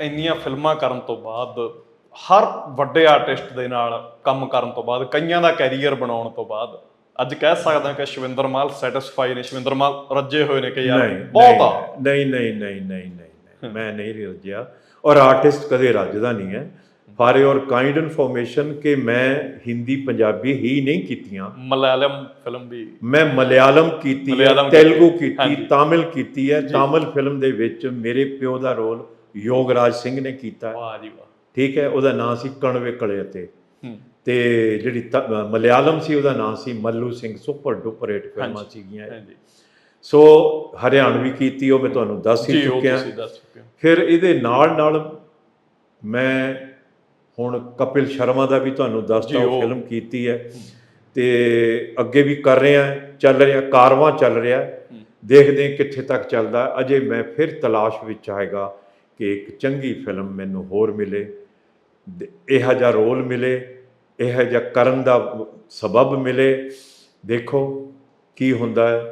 ਇੰਨੀਆਂ ਫਿਲਮਾਂ ਕਰਨ ਤੋਂ ਬਾਅਦ ਹਰ ਵੱਡੇ ਆਰਟਿਸਟ ਦੇ ਨਾਲ ਕੰਮ ਕਰਨ ਤੋਂ ਬਾਅਦ ਕਈਆਂ ਦਾ ਕੈਰੀਅਰ ਬਣਾਉਣ ਤੋਂ ਬਾਅਦ ਅੱਜ ਕਹਿ ਸਕਦਾ ਕਿ ਸ਼ਵਿੰਦਰ ਮਾਲ ਸੈਟੀਸਫਾਈ ਨੇ। ਸ਼ਵਿੰਦਰ ਮਾਲ ਰੱਜੇ ਹੋਏ ਨੇ ਕਿ ਯਾਰ ਬਹੁਤ ਆ। ਨਹੀਂ ਨਹੀਂ ਨਹੀਂ ਨਹੀਂ ਨਹੀਂ ਮੈਂ ਨਹੀਂ ਰੱਜਿਆ। ਔਰ ਆਰਟਿਸਟ ਕਦੇ ਰੱਜਦਾ ਨਹੀਂ ਹੈ। ਫਾਰ ਯੋਰ ਕਾਈਂਡ ਇਨਫੋਰਮੇਸ਼ਨ ਕਿ ਮੈਂ ਹਿੰਦੀ ਪੰਜਾਬੀ ਹੀ ਨਹੀਂ ਕੀਤੀਆਂ। ਮਲਿਆਲਮ ਫਿਲਮ ਵੀ। ਮੈਂ ਮਲਿਆਲਮ ਕੀਤੀ ਹੈ ਤੇਲਗੂ ਕੀਤੀ। ਤਾਮਿਲ ਕੀਤੀ ਹੈ। ਤਾਮਿਲ ਫਿਲਮ ਦੇ ਵਿੱਚ ਮੇਰੇ ਪਿਓ ਦਾ ਰੋਲ ਯੋਗਰਾਜ ਸਿੰਘ ਨੇ ਕੀਤਾ। ਵਾਹ ਜੀ ਵਾਹ। ਠੀਕ ਹੈ ਉਹਦਾ ਨਾਮ ਸੀ ਕਣਵੇ ਕਲੇ ਅਤੇ। ਤੇ ਜਿਹੜੀ ਮਲਿਆਲਮ ਸੀ ਉਹਦਾ ਨਾਮ ਸੀ Mallu Singh super duper hit ਫਿਲਮਾਂ ਸੀਗੀਆਂ। ਹਾਂਜੀ। ਸੋ ਹਰਿਆਣਵੀ ਕੀਤੀ ਉਹ ਮੈਂ ਤੁਹਾਨੂੰ ਦੱਸ ਹੀ ਚੁੱਕਿਆ। ਫਿਰ ਇਹਦੇ ਨਾਲ ਨਾਲ ਮੈਂ ਹੁਣ ਕਪਿਲ ਸ਼ਰਮਾ ਦਾ ਵੀ ਤੁਹਾਨੂੰ ਦੱਸਦਾ ਫਿਲਮ ਕੀਤੀ ਹੈ। ਤੇ ਅੱਗੇ ਵੀ ਕਰ ਰਹੇ ਚੱਲ ਰਿਹਾ ਕਾਰਵਾਂ ਚੱਲ ਰਿਹਾ। ਦੇਖਦੇ ਕਿੱਥੇ ਤੱਕ ਚੱਲਦਾ। ਅਜੇ ਮੈਂ ਫਿਰ ਤਲਾਸ਼ ਵਿੱਚ ਆਏਗਾ ਕਿ ਇੱਕ ਚੰਗੀ ਫਿਲਮ ਮੈਨੂੰ ਹੋਰ ਮਿਲੇ ਇਹੋ ਜਿਹਾ ਰੋਲ ਮਿਲੇ, ਇਹੋ ਜਿਹਾ ਕਰਨ ਦਾ ਸਬਬ ਮਿਲੇ। ਦੇਖੋ, ਕੀ ਹੁੰਦਾ ਹੈ?